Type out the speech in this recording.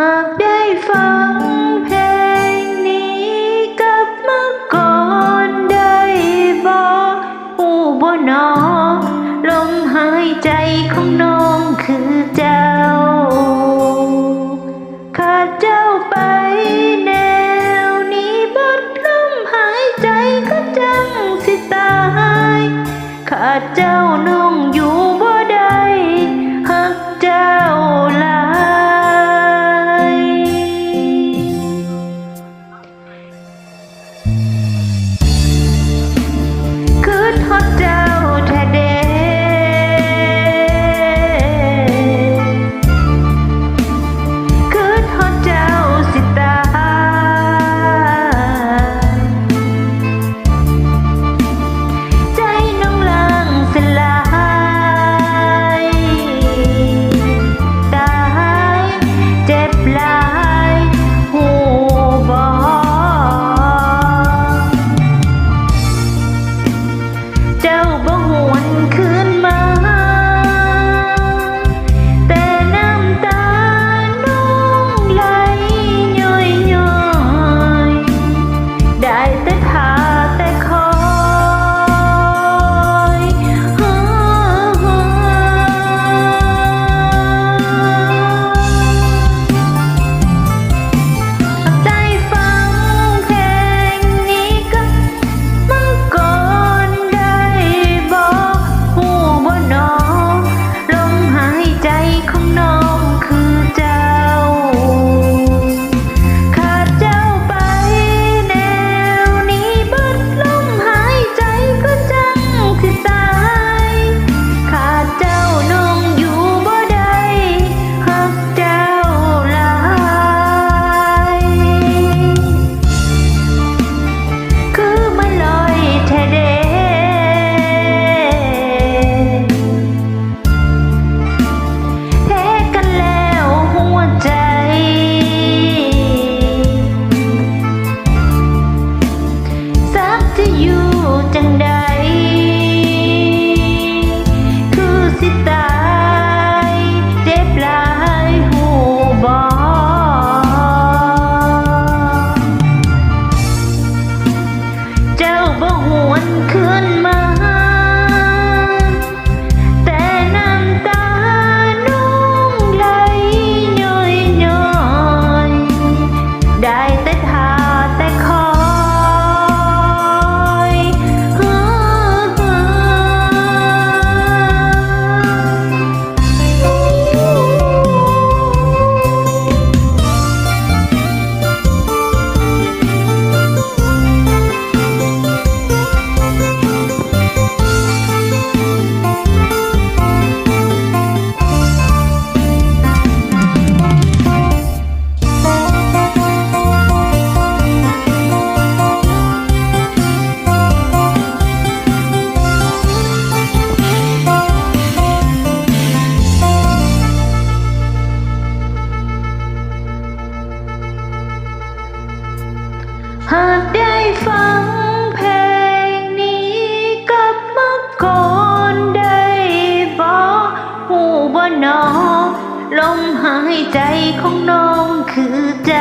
หากได้ฟังเพลงนี้กับเมื่อก่อนได้บอกผู้บ่นอลมหายใจของน้องคือเจ้า ขาดเจ้าไปแนวนี้บดลมหายใจก็จังสิตาย ขาดเจ้าน้องอยู่ ใจของ necesitas. หากได้ฟังเพลงนี้กับมาก่อนได้บอกหูบ่นอลมหายใจของน้องคือใจ